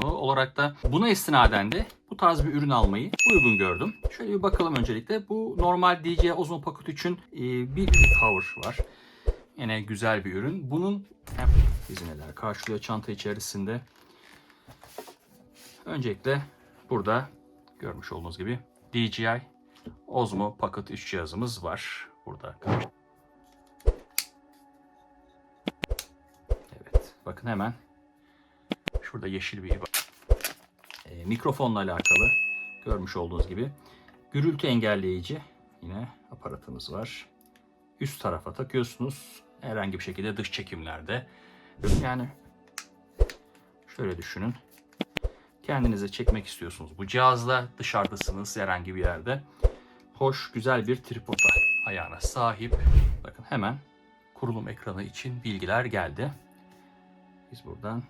kanalı olarak da buna istinaden de bu tarz bir ürün almayı uygun gördüm. Şöyle bir bakalım öncelikle. Bu normal DJI Osmo Pocket 3'ün e, bir cover var. Yine güzel bir ürün. Bunun hem bizi neler karşılıyor çanta içerisinde. Öncelikle burada görmüş olduğunuz gibi DJI Osmo Pocket 3 cihazımız var. Burada Evet. Bakın hemen şurada yeşil bir e, mikrofonla alakalı görmüş olduğunuz gibi gürültü engelleyici yine aparatımız var. Üst tarafa takıyorsunuz. Herhangi bir şekilde dış çekimlerde yani şöyle düşünün. Kendinize çekmek istiyorsunuz. Bu cihazla dışarıdasınız herhangi bir yerde. Hoş, güzel bir tripoda ayağına sahip. Bakın hemen kurulum ekranı için bilgiler geldi. Biz buradan